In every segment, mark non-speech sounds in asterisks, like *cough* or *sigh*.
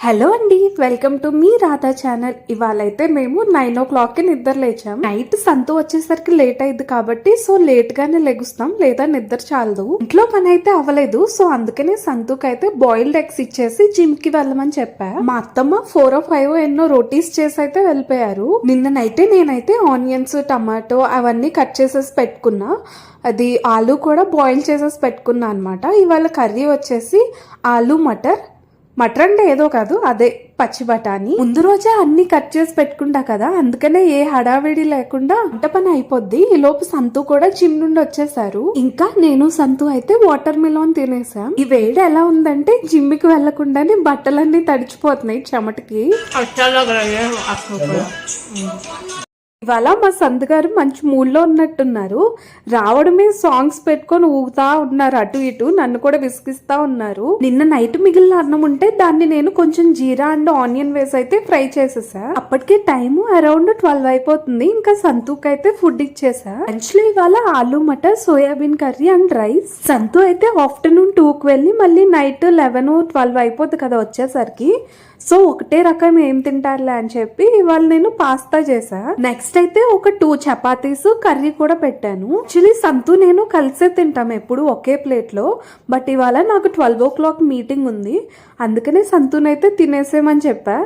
Hello అండి welcome to మీ Radha channel. ఇవాళ అయితే మేము నైన్ ఓ క్లాక్కి నిద్ర లేచాం. నైట్ సంతు వచ్చేసరికి లేట్ అయింది కాబట్టి సో లేట్ గానే లెగుస్తాం లేదా నిద్ర చాలదు. ఇంట్లో పని అయితే అవ్వలేదు సో అందుకనే సంతుకి అయితే బాయిల్డ్ ఎగ్స్ ఇచ్చేసి జిమ్కి వెళ్ళమని చెప్పా. మా అత్తమ్మ ఫోర్ ఓ ఫైవ్ ఎన్నో రోటీస్ చేసి అయితే వెళ్ళిపోయారు. నిన్న నైటే నేనైతే ఆనియన్స్ టమాటో అవన్నీ కట్ చేసేసి పెట్టుకున్నా. అది ఆలు కూడా బాయిల్ చేసేసి పెట్టుకున్నా అనమాట ఇవాళ కర్రీ వచ్చేసి ఆలు మటర్ మటర్ అంటే ఏదో కాదు అదే పచ్చి బఠానీ. ముందు రోజే అన్ని కట్ చేసి పెట్టుకుంటా కదా అందుకనే ఏ హడావిడి లేకుండా వంట పని అయిపోద్ది. ఈ లోపు సంతు కూడా జిమ్ నుండి వచ్చేసారు ఇంకా నేను సంతు అయితే వాటర్ మిలాన్ తినేసాం ఈ వేడి ఎలా ఉందంటే జిమ్కి వెళ్ళకుండానే బట్టలన్నీ తడిచిపోతున్నాయి చెమటకి. ఇవాళ మా సంత గారు మంచి మూడ్లో ఉన్నట్టున్నారు. రావడమే సాంగ్స్ పెట్టుకొని ఊగుతా ఉన్నారు అటు ఇటు నన్ను కూడా విసిగిస్తా ఉన్నారు. నిన్న నైట్ మిగిలిన అన్నం ఉంటే దాన్ని నేను కొంచెం జీరా అండ్ ఆనియన్ వేసి అయితే ఫ్రై చేసేసా. అప్పటికే టైం అరౌండ్ ట్వెల్వ్ అయిపోతుంది ఇంకా సంతూక్ అయితే ఫుడ్ ఇచ్చేసా. లంచ్లో ఇవాళ ఆలు mutton soyabean curry and rice Santhu అయితే ఆఫ్టర్నూన్ టూకి వెళ్ళి మళ్ళీ నైట్ లెవెన్ ట్వెల్వ్ అయిపోతుంది కదా వచ్చేసరికి. సో ఒకటే రకం ఏం తింటారులే అని చెప్పి ఇవాళ నేను పాస్తా చేసా నెక్స్ట్ అయితే ఒక టూ చపాతీస్ కర్రీ కూడా పెట్టాను. యాక్చువల్లీ సంతు నేను కలిసే తింటాం ఎప్పుడు ఒకే ప్లేట్లో బట్ ఇవాళ నాకు ట్వెల్వ్ ఓ క్లాక్ మీటింగ్ ఉంది. అందుకనే సంతునైతే తినేసేమని చెప్పా.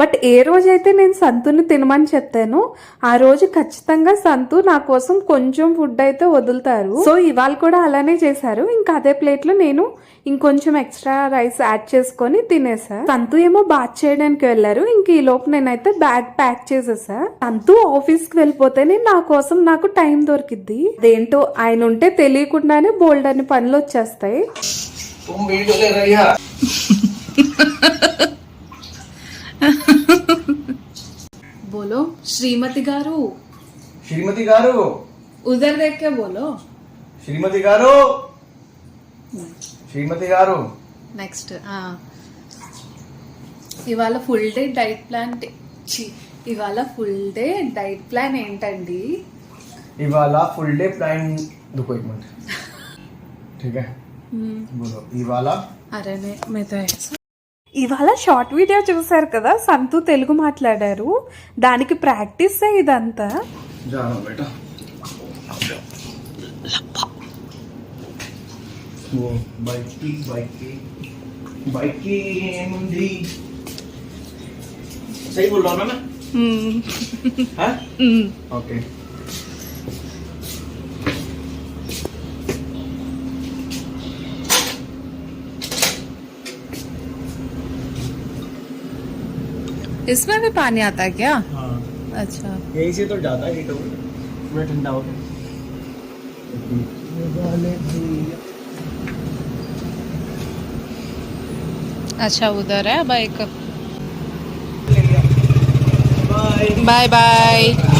బట్ ఏ రోజైతే నేను సంతుని తినమని చెప్తానో ఆ రోజు ఖచ్చితంగా సంతు నా కోసం కొంచెం ఫుడ్ అయితే వదులుతారు. సో ఇవాళ కూడా అలానే చేశారు. ఇంకా అదే ప్లేట్లో నేను ఇంకొంచెం ఎక్స్ట్రా రైస్ యాడ్ చేసుకొని తినేసా. సంతు ఏమో బాత్ చేయడానికి వెళ్ళారు. ఇంక ఈ లోపు నేనైతే బ్యాగ్ ప్యాక్ చేసేసా. సంతు ఆఫీస్కి వెళ్ళిపోతేనే నా కోసం నాకు టైం దొరికిద్ది. అదేంటో ఆయన ఉంటే తెలియకుండానే బోల్డ్ అని పనులు వచ్చేస్తాయి. *laughs* *laughs* బోలో శ్రీమతి గారు श्रीमती गारू ఉదర్ దేక్ కే బోలో श्रीमती गारू श्रीमती गारू నెక్స్ట్ ఇవాళ ఫుల్ డే డైట్ ప్లాన్ ఛీ, ఇవాళ ఫుల్ డే డైట్ ప్లాన్ ఏంటండి इवाला फुल डे प्लान रुको एक मिनट ठीक है बोलो इवाला అరేనే మీతో ఇవాళ షార్ట్ వీడియో చూసారు కదా సంతు తెలుగు మాట్లాడారు. దానికి ప్రాక్టీస్ ఇదంతా? जाओ इसमें भी पानी आता है क्या? हाँ। अच्छा। यही से तो जाता है पूरा ठंडा हो गया अच्छा उधर है बाइक। बाय बाय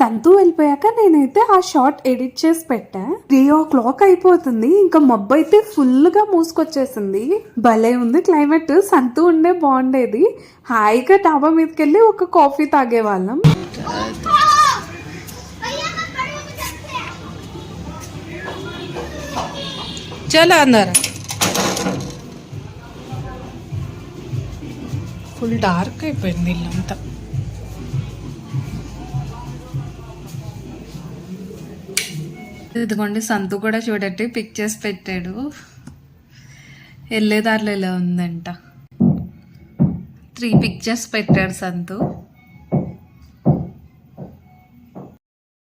సంతూ వెళ్ళిపోయాక నేనైతే ఆ షార్ట్ ఎడిట్ చేసి పెట్టా. త్రీ ఓ క్లాక్ అయిపోతుంది. ఇంకా మబ్బు అయితే ఫుల్గా మూసుకొచ్చేసింది. భలే ఉంది క్లైమేట్. సంతూ ఉండే బాగుండేది. హాయిగా డాబా మీదకి వెళ్ళి ఒక కాఫీ తాగే వాళ్ళం చాలా అన్నారు ఫుల్ డార్క్ అయిపోయింది ఇల్లంతా. ఇదిగోండి సంతు కూడా చూడండి పిక్చర్స్ పెట్టాడు. వెళ్ళేదారిలో ఇలా ఉందంట. త్రీ పిక్చర్స్ పెట్టాడు సంతు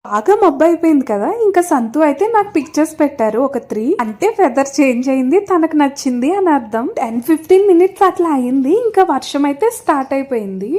బాగా మబ్బు అయిపోయింది కదా ఇంకా సంతు అయితే నాకు పిక్చర్స్ పెట్టారు ఒక త్రీ అంటే వెదర్ చేంజ్ అయింది తనకు నచ్చింది అని అర్థం. టెన్ ఫిఫ్టీన్ మినిట్స్ అట్లా అయింది ఇంకా వర్షం అయితే స్టార్ట్ అయిపోయింది.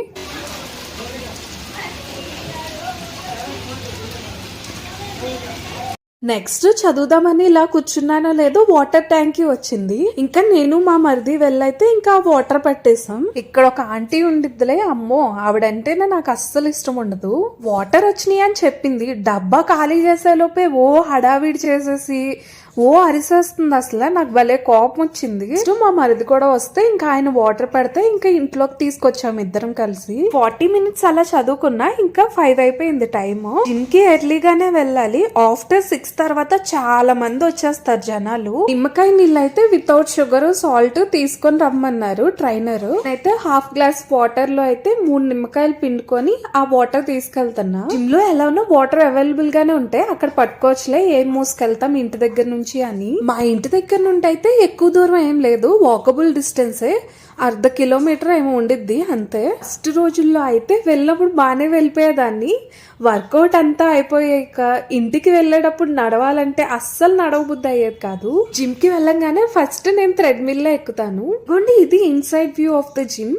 నెక్స్ట్ చదువుదామని ఇలా కూర్చున్నానో లేదో వాటర్ ట్యాంక్ వచ్చింది. ఇంకా నేను మా మరిది వెళ్ళైతే ఇంకా వాటర్ పట్టేసాం. ఇక్కడ ఒక ఆంటీ ఉండిద్దిలే అమ్మో ఆవిడంటేనే నాకు అస్సలు ఇష్టం ఉండదు. వాటర్ వచ్చినాయి అని చెప్పింది. డబ్బా ఖాళీ చేసే లోపే ఓ హడావిడి చేసేసి ఓ అరిసేస్తుంది అసలు. నాకు భలే కోపం వచ్చింది. మా మరిది కూడా వస్తే ఇంకా ఆయన వాటర్ పెడితే ఇంకా ఇంట్లోకి తీసుకొచ్చాము ఇద్దరం కలిసి. ఫార్టీ మినిట్స్ అలా చదువుకున్నా ఇంకా ఫైవ్ అయిపోయింది టైం జిమ్కి ఎర్లీగానే వెళ్ళాలి. ఆఫ్టర్ సిక్స్ తర్వాత చాలా మంది వచ్చేస్తారు జనాలు. నిమ్మకాయ నీళ్ళు అయితే వితౌట్ షుగర్ సాల్ట్ తీసుకొని రమ్మన్నారు ట్రైనర్ అయితే హాఫ్ గ్లాస్ వాటర్లో అయితే మూడు నిమ్మకాయలు పిండుకొని ఆ వాటర్ తీసుకెళ్తున్నా. జిమ్లో ఎలానో వాటర్ అవైలబుల్ గానే ఉంటాయి అక్కడ పట్టుకోవచ్చులే. ఏం మోసుకెళ్తాం ఇంటి దగ్గర నుంచి అని. మా ఇంటి దగ్గర నుండి అయితే ఎక్కువ దూరం ఏం లేదు. వాకబుల్ డిస్టెన్సే అర్ధ కిలోమీటర్ ఏమో ఉండిద్ది అంతే. ఫస్ట్ రోజుల్లో అయితే వెళ్ళినప్పుడు బాగానే వెళ్ళిపోయేదాన్ని. వర్కౌట్ అంతా అయిపోయాక ఇంటికి వెళ్ళేటప్పుడు నడవాలంటే అస్సలు నడవబుద్ధి అయ్యేది కాదు. జిమ్కి వెళ్ళంగానే ఫస్ట్ నేను థ్రెడ్మిల్లో ఎక్కుతాను. ఇదిగోండి ఇది inside view of the gym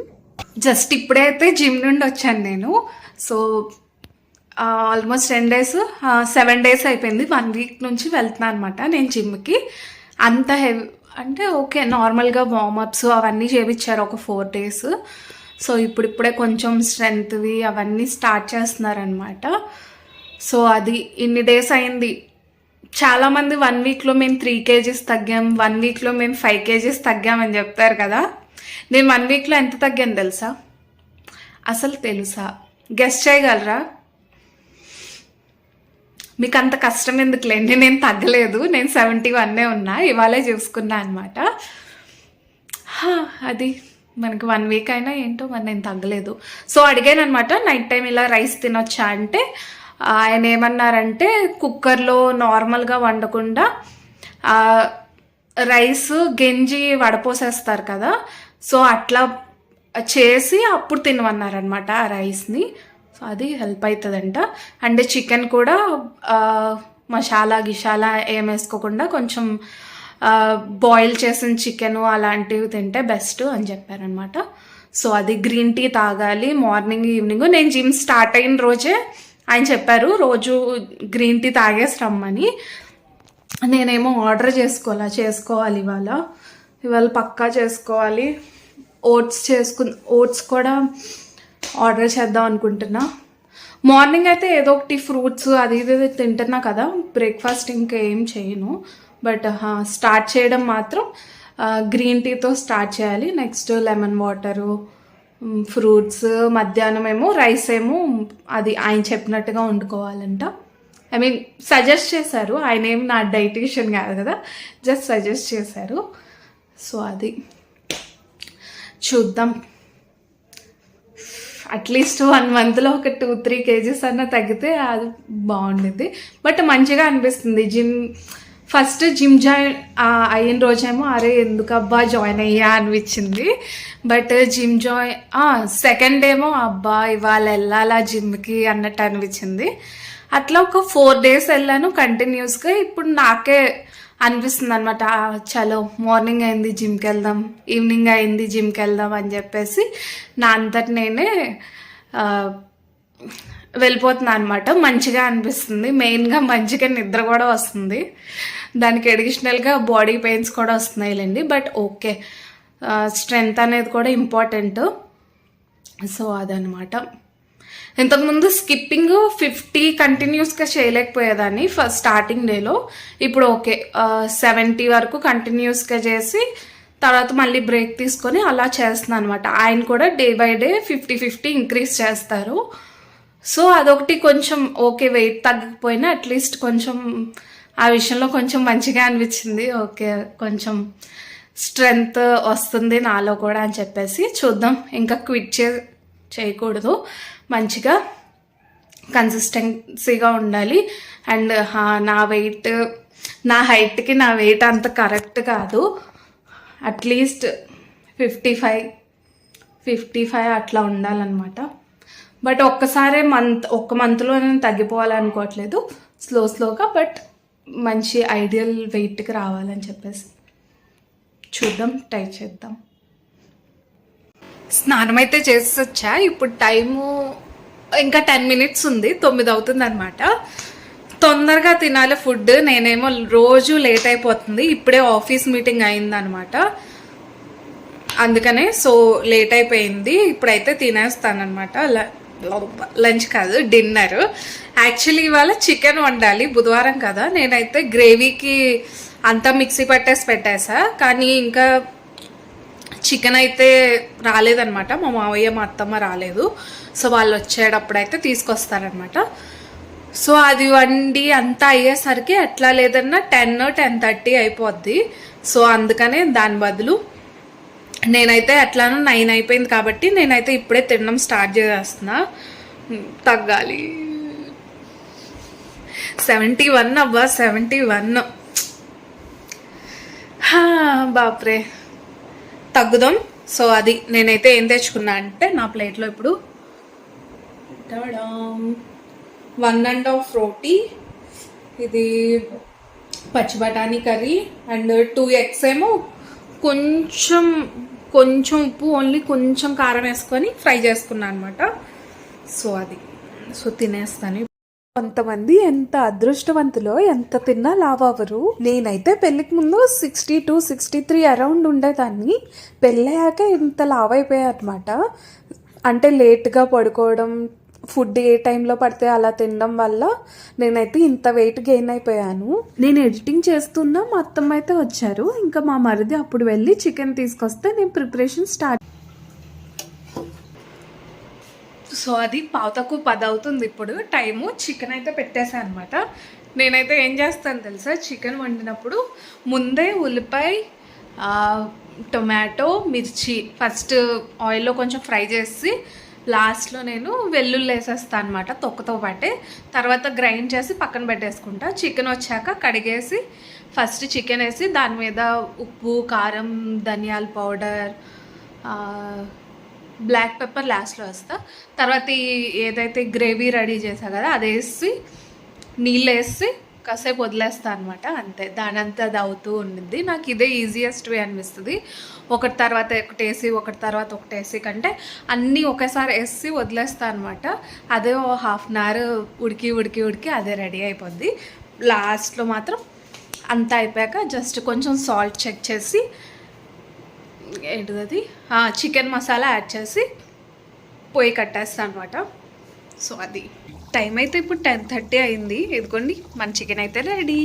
just ఇప్పుడైతే జిమ్ నుండి వచ్చాను నేను. So almost ten days seven days అయిపోయింది. వన్ వీక్ నుంచి వెళ్తున్నాను అనమాట నేను జిమ్కి అంత హెవీ అంటే ఓకే నార్మల్గా వార్మప్స్ అవన్నీ చేయించారు ఒక ఫోర్ డేస్ సో ఇప్పుడిప్పుడే కొంచెం స్ట్రెంగ్త్వి అవన్నీ స్టార్ట్ చేస్తున్నారనమాట సో అది ఇన్ని డేస్ అయింది. చాలామంది వన్ వీక్లో మేము త్రీ కేజీస్ తగ్గాం వన్ వీక్లో మేము ఫైవ్ కేజీస్ తగ్గామని చెప్తారు కదా. నేను వన్ వీక్లో ఎంత తగ్గాను తెలుసా? అసలు తెలుసా? గెస్ట్ చేయగలరా? మీకు అంత కష్టం ఎందుకులేండి? నేను తగ్గలేదు. నేను సెవెంటీ వన్నే ఉన్నా. ఇవాళే చూసుకున్నా అనమాట అది మనకి వన్ వీక్ అయినా ఏంటో మరి నేను తగ్గలేదు. సో అడిగాను అనమాట నైట్ టైం ఇలా రైస్ తినొచ్చా? అంటే ఆయన ఏమన్నారంటే కుక్కర్లో నార్మల్గా వండకుండా రైస్ గెంజి వడపోసేస్తారు కదా. సో అట్లా చేసి అప్పుడు తినమన్నారనమాట ఆ రైస్ని సో అది హెల్ప్ అవుతుందంట అండ్ చికెన్ కూడా మసాలా గిషాలా ఏం వేసుకోకుండా కొంచెం బాయిల్ చేసిన చికెన్ అలాంటివి తింటే బెస్ట్ అని చెప్పారనమాట సో అది గ్రీన్ టీ తాగాలి మార్నింగ్ ఈవినింగ్ నేను జిమ్ స్టార్ట్ అయిన రోజే ఆయన చెప్పారు రోజు గ్రీన్ టీ తాగేసి రమ్మని. నేనేమో ఆర్డర్ చేసుకోవాలా చేసుకోవాలి ఇవాళ. ఇవాళ పక్కా చేసుకోవాలి. ఓట్స్ చేసుకు ఓట్స్ కూడా ఆర్డర్ చేద్దాం అనుకుంటున్నా. మార్నింగ్ అయితే ఏదో ఒకటి ఫ్రూట్స్ అది ఇది తింటున్నా కదా బ్రేక్ఫాస్ట్ ఇంకా ఏం చేయను. బట్ స్టార్ట్ చేయడం మాత్రం గ్రీన్ టీతో స్టార్ట్ చేయాలి. నెక్స్ట్ లెమన్ వాటరు ఫ్రూట్స్ మధ్యాహ్నం ఏమో రైస్ ఏమో అది ఆయన చెప్పినట్టుగా వండుకోవాలంట. ఐ మీన్ సజెస్ట్ చేశారు. ఆయన ఏమి నా డైటీషియన్ కాదు కదా జస్ట్ సజెస్ట్ చేశారు. సో అది. చూద్దాం. అట్లీస్ట్ వన్ మంత్లో ఒక టూ త్రీ కేజీస్ అన్న తగ్గితే అది బాగుండేది బట్ మంచిగా అనిపిస్తుంది. జిమ్ ఫస్ట్ జిమ్ జాయిన్ అయిన రోజేమో అరే ఎందుకు అబ్బా జాయిన్ అయ్యా అనిపించింది. బట్ జిమ్ జాయిన్ సెకండ్ ఏమో అబ్బా ఇవాళ వెళ్ళాలా జిమ్కి అన్నట్టు అనిపించింది. అట్లా ఒక ఫోర్ డేస్ వెళ్ళాను కంటిన్యూస్గా. ఇప్పుడు నాకే అనిపిస్తుంది అనమాట చలో మార్నింగ్ అయింది జిమ్కి వెళ్దాం ఈవినింగ్ అయింది జిమ్కి వెళ్దాం అని చెప్పేసి నా అంతటి నేనే వెళ్ళిపోతున్నా అనమాట మంచిగా అనిపిస్తుంది. మెయిన్గా మంచిగా నిద్ర కూడా వస్తుంది. దానికి అడిషనల్గా బాడీ పెయిన్స్ కూడా వస్తున్నాయిలేండి. But okay. స్ట్రెంగ్త్ అనేది కూడా ఇంపార్టెంట్. సో అదనమాట ఇంతకుముందు స్కిప్పింగ్ ఫిఫ్టీ కంటిన్యూస్గా చేయలేకపోయేదాన్ని ఫస్ట్ స్టార్టింగ్ డేలో. ఇప్పుడు ఓకే సెవెంటీ వరకు కంటిన్యూస్గా చేసి తర్వాత మళ్ళీ బ్రేక్ తీసుకొని అలా చేస్తున్నాను అనమాట ఆయన కూడా day by day fifty fifty increase చేస్తారు. సో అదొకటి కొంచెం ఓకే వెయిట్ తగ్గకపోయినా అట్లీస్ట్ కొంచెం ఆ విషయంలో కొంచెం మంచిగా అనిపించింది. ఓకే కొంచెం స్ట్రెంగ్త్ వస్తుంది నాలో కూడా అని చెప్పేసి చూద్దాం. ఇంకా క్విట్ చే చేయకూడదు. మంచిగా కన్సిస్టెన్సీగా ఉండాలి. అండ్ నా వెయిట్ నా హైట్కి నా వెయిట్ అంత కరెక్ట్ కాదు. At least fifty five fifty five అట్లా ఉండాలన్నమాట. బట్ ఒక్కసారే మంత్ ఒక్క మంత్లో నేను తగ్గిపోవాలనుకోవట్లేదు. స్లో స్లోగా బట్ మంచి ఐడియల్ వెయిట్కి రావాలని చెప్పేసి. చూద్దాం ట్రై చేద్దాం. స్నానం అయితే చేసొచ్చా? ఇప్పుడు టైము ఇంకా టెన్ మినిట్స్ ఉంది తొమ్మిది అవుతుంది అనమాట తొందరగా తినాలి ఫుడ్. నేనేమో రోజు లేట్ అయిపోతుంది ఇప్పుడే ఆఫీస్ మీటింగ్ అయిందనమాట అందుకనే సో లేట్ అయిపోయింది ఇప్పుడైతే తినేస్తానమాట లంచ్ కాదు డిన్నర్. యాక్చువల్లీ ఇవాళ చికెన్ వండాలి బుధవారం కదా. నేనైతే గ్రేవీకి అంతా మిక్సీ పట్టేసి పెట్టేసా. కానీ ఇంకా చికెన్ అయితే రాలేదనమాట మా మావయ్య మా అత్తమ్మ రాలేదు. సో వాళ్ళు వచ్చేటప్పుడు అయితే తీసుకొస్తారనమాట సో అది వండి అంతా అయ్యేసరికి ఎట్లా లేదన్నా టెన్ టెన్ థర్టీ అయిపోద్ది. సో అందుకనే దాని బదులు నేనైతే ఎట్లానో నైన్ అయిపోయింది కాబట్టి నేనైతే ఇప్పుడే తినడం స్టార్ట్ చేసేస్తున్నా. తగ్గాలి. సెవెంటీ వన్ అవ్వా సెవెంటీ వన్. బాప్రే. తగ్గుదాం. సో అది నేనైతే ఏం తెచ్చుకున్నా అంటే నా ప్లేట్లో ఇప్పుడు వన్ అండ్ హాఫ్ రోటీ ఇది పచ్చి బఠానీ కర్రీ అండ్ టూ ఎగ్స్ ఏమో కొంచెం కొంచెం ఉప్పు ఓన్లీ కొంచెం కారం వేసుకొని ఫ్రై చేసుకున్నాను అనమాట సో అది. సో తినేస్తాను కొంతమంది ఎంత అదృష్టవంతులో ఎంత తిన్నా లావ్ అవ్వరు నేనైతే పెళ్ళికి ముందు sixty two sixty three around ఉండేదాన్ని. పెళ్ళయ్యాక ఇంత లావ్ అయిపోయా అనమాట అంటే లేట్గా పడుకోవడం ఫుడ్ ఏ టైంలో పడితే అలా తినడం వల్ల నేనైతే ఇంత వెయిట్ గెయిన్ అయిపోయాను. నేను ఎడిటింగ్ చేస్తున్నా మా అత్తమ్మ అయితే వచ్చారు. ఇంకా మా మరిది అప్పుడు వెళ్ళి చికెన్ తీసుకొస్తే నేను ప్రిపరేషన్ స్టార్ట్ సో అది పావుతకు పది అవుతుంది ఇప్పుడు. టైము చికెన్ అయితే పెట్టేశాను అనమాట నేనైతే ఏం చేస్తాను తెలుసా? చికెన్ వండినప్పుడు ముందే ఉల్లిపాయ టొమాటో మిర్చి ఫస్ట్ ఆయిల్లో కొంచెం ఫ్రై చేసి లాస్ట్లో నేను వెల్లుల్లి వేసేస్తాను అనమాట తొక్కతో పాటే. తర్వాత గ్రైండ్ చేసి పక్కన పెట్టేసుకుంటా. చికెన్ వచ్చాక కడిగేసి ఫస్ట్ చికెన్ వేసి దాని మీద ఉప్పు కారం ధనియాల పౌడర్ బ్లాక్ పెప్పర్ లాస్ట్లో వేస్తా. తర్వాత ఈ ఏదైతే గ్రేవీ రెడీ చేసా కదా అది వేసి నీళ్ళు వేసి కాసేపు వదిలేస్తా అనమాట అంతే. దాని అంతా అది అవుతూ ఉండిద్ది నాకు ఇదే ఈజియెస్ట్ వే అనిపిస్తుంది. ఒకటి తర్వాత ఒకటి వేసి ఒకటి తర్వాత ఒకటి వేసి కంటే అన్నీ ఒకేసారి వేసి వదిలేస్తా అనమాట అదే ఓ హాఫ్ అన్ అవర్ ఉడికి ఉడికి ఉడికి అదే రెడీ అయిపోద్ది. లాస్ట్లో మాత్రం అంతా అయిపోయాక జస్ట్ కొంచెం సాల్ట్ చెక్ చేసి ఏంటిది అది? చికెన్ మసాలా యాడ్ చేసి పొయ్యి కట్టేస్తాను అనమాట సో అది. టైం అయితే ఇప్పుడు టెన్ థర్టీ అయింది. ఇదిగోండి మన చికెన్ అయితే రెడీ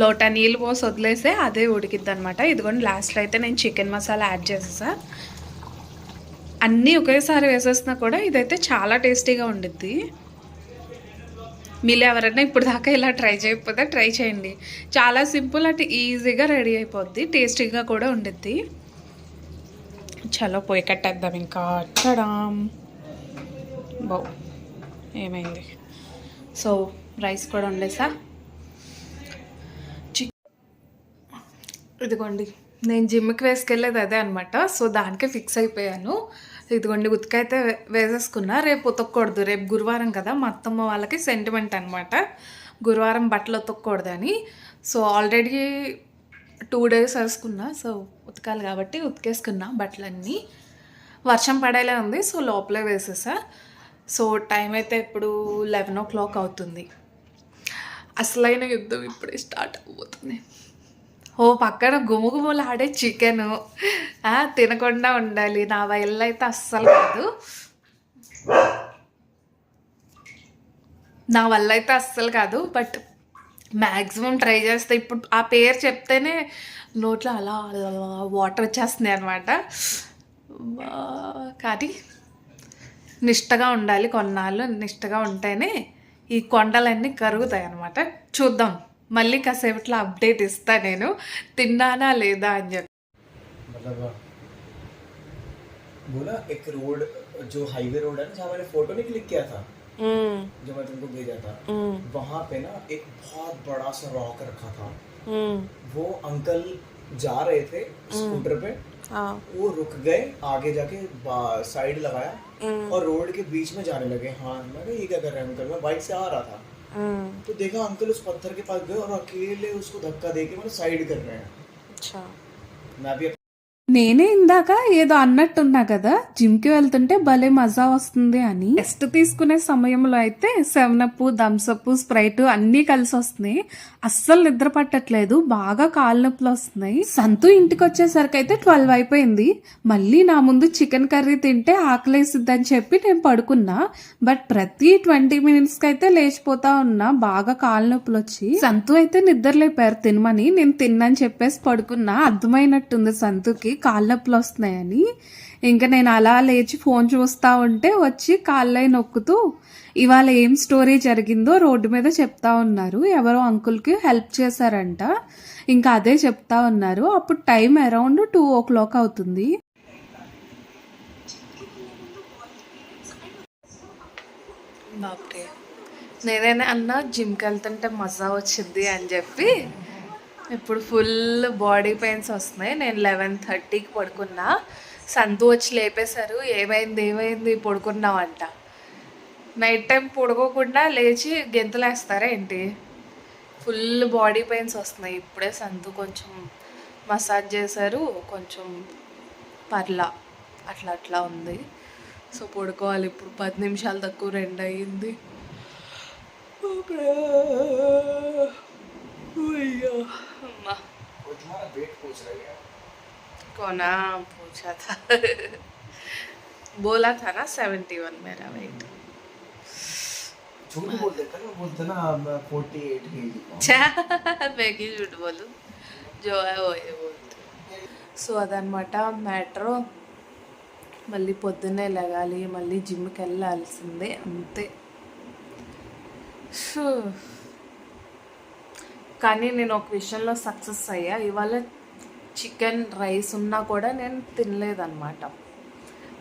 లోటా నీళ్ళు పోసి వదిలేస్తే అదే ఉడికిద్ది అనమాట ఇదిగోండి లాస్ట్లో అయితే నేను చికెన్ మసాలా యాడ్ చేసేసా. అన్నీ ఒకేసారి వేసేసినా కూడా ఇదైతే చాలా టేస్టీగా ఉండిద్ది. మీరు ఎవరైనా ఇప్పుడు దాకా ఇలా ట్రై చేయకపోతే ట్రై చేయండి. చాలా సింపుల్ అంటే ఈజీగా రెడీ అయిపోద్ది టేస్టీగా కూడా ఉండిద్ది. చలో పోయి కట్టేద్దాం ఇంకా. చడాం. బౌ. ఏమైంది? సో రైస్ కూడా వండేసా? చి ఇదిగోండి. నేను జిమ్కి వేసుకెళ్ళేది అదే అనమాట సో దానికే ఫిక్స్ అయిపోయాను. ఇదిగోండి ఉతికైతే వేసేసుకున్నా. రేపు ఉతకూడదు రేపు గురువారం కదా మా అత్తమ్మ వాళ్ళకి సెంటిమెంట్ అనమాట గురువారం బట్టలు ఉతకూడదని సో ఆల్రెడీ టూ డేస్ వేసుకున్నా. సో ఉతకాలి కాబట్టి ఉతికేసుకున్నా బట్టలన్నీ. వర్షం పడేలా ఉంది సో లోపలే వేసేసా. సో టైం అయితే ఇప్పుడు లెవెన్ ఓ క్లాక్ అవుతుంది. అసలైన యుద్ధం ఇప్పుడే స్టార్ట్ అవ్వబోతుంది. ఓ పక్కన గుమగుమలు ఆడే చికెన్. తినకుండా ఉండాలి. నా వల్ల అయితే అస్సలు కాదు. నా వల్ల అయితే అస్సలు కాదు బట్ మ్యాక్సిమం ట్రై చేస్తే ఇప్పుడు ఆ పేరు చెప్తేనే నోట్లో అలా వాటర్ వచ్చేస్తున్నాయి అనమాట కానీ నిష్టగా ఉండాలి కొన్నాళ్ళు నిష్టగా ఉంటేనే ఈ కొండలన్నీ కరుగుతాయి అనమాట చూద్దాం మళ్ళీ కాసేపట్లో అప్డేట్ ఇస్తా నేను తిన్నానా లేదా అని చెప్పి मतलब वो ना एक रोड जो हाईवे रोड है ना जहाँ मैंने फोटो नहीं क्लिक किया था जो मैं तुमको भेजा था वहाँ पे ना एक बहुत बड़ा सा रॉक रखा था। वो अंकल जा रहे थे स्कूटर पे। वो रुक गए आगे जाके साइड लगाया और रोड के बीच में जाने लगे। हाँ मैं ये क्या कर रहे हैं अंकल मैं बाइक से आ रहा था। तो देखा अंकल उस पत्थर के पास गए और अकेले उसको धक्का दे के मतलब साइड कर रहे हैं। अच्छा। मैं भी నేనే ఇందాక ఏదో అన్నట్టున్నా కదా జిమ్కి వెళ్తుంటే భలే మజా వస్తుంది అని. టెస్ట్ తీసుకునే సమయంలో అయితే సెవెనప్ అప్ స్ప్రైట్ అన్ని కలిసి వస్తున్నాయి. అస్సలు నిద్ర పట్టట్లేదు బాగా కాళ్ళ నొప్పులు వస్తున్నాయి. సంతు ఇంటికి వచ్చేసరికి అయితే ట్వెల్వ్ అయిపోయింది. మళ్ళీ నా ముందు చికెన్ కర్రీ తింటే ఆకలేసిద్దని చెప్పి నేను పడుకున్నా. బట్ ప్రతి ట్వంటీ మినిట్స్కి అయితే లేచిపోతా ఉన్నా బాగా కాళ్ళ నొప్పులు వచ్చి. సంతు అయితే నిద్ర లేపారు తినమని నేను తిన్నని చెప్పేసి పడుకున్నా. అర్థమైనట్టుంది సంతుకి. కాళ్ళ నొప్పులు వస్తున్నాయని ఇంకా నేను అలా లేచి ఫోన్ చూస్తా ఉంటే వచ్చి కాళ్ళై నొక్కుతూ ఇవాళ ఏం స్టోరీ జరిగిందో రోడ్డు మీద చెప్తా ఉన్నారు. ఎవరో అంకుల్కి హెల్ప్ చేశారంట. ఇంకా అదే చెప్తా ఉన్నారు. అప్పుడు time around two o'clock అవుతుంది. నేనే అన్న జిమ్కి వెళ్తుంటే మజా వచ్చింది అని చెప్పి ఇప్పుడు ఫుల్ బాడీ పెయిన్స్ వస్తున్నాయి. నేను లెవెన్ థర్టీకి పడుకున్నా. సంతు వచ్చి లేపేశారు. ఏమైంది ఏమైంది? పడుకున్నావంట. నైట్ టైం పడుకోకుండా లేచి గెంతులేస్తారా ఏంటి? ఫుల్ బాడీ పెయిన్స్ వస్తున్నాయి. ఇప్పుడే సంతు కొంచెం మసాజ్ చేశారు. కొంచెం పర్లా. అట్లా అట్లా ఉంది. సో పడుకోవాలి. ఇప్పుడు పది నిమిషాలు తక్కువ రెండు అయ్యింది. అయ్యో. वो तुम्हारा वेट पूछ रही है कोना पूछा था बोला था ना सेवेंटी वन मेरा वेट झूठ बोल देता ना बोलते ना मैं फोर्टी एट के जी मैं की झूठ बोलूं जो है वो ये बोलते సో అదనమాట మ్యాటర్ మళ్ళీ పొద్దున్నే లెగాలి మళ్ళీ జిమ్కి వెళ్ళాల్సిందే అంతే షూ. కానీ నేను ఒక విషయంలో సక్సెస్ అయ్యా. ఇవాళ చికెన్ రైస్ ఉన్నా కూడా నేను తినలేదన్నమాట.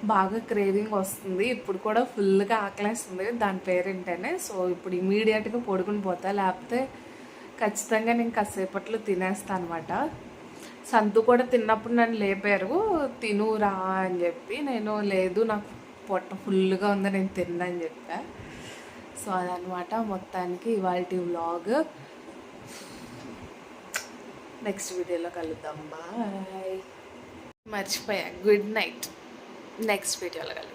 బాగా క్రేవింగ్ వస్తుంది. ఇప్పుడు కూడా ఫుల్గా ఆకలేస్తుంది. దాని పేరేంటనే? సో ఇప్పుడు ఇమీడియట్గా పొడుకుని పోతా. లేకపోతే ఖచ్చితంగా నేను కాసేపట్లో తినేస్తాను అనమాట సంతు కూడా తిన్నప్పుడు నన్ను లేపారు. తినురా అని చెప్పి నేను లేదు నాకు పొట్ట ఫుల్గా ఉంది నేను తిన్నని చెప్పా. సో అదనమాట మొత్తానికి ఇవాళ వ్లాగ్. నెక్స్ట్ వీడియోలో కలుద్దాం. బాయ్ మర్చిపోయా. గుడ్ నైట్ నెక్స్ట్ వీడియోలో కలుద్దాం.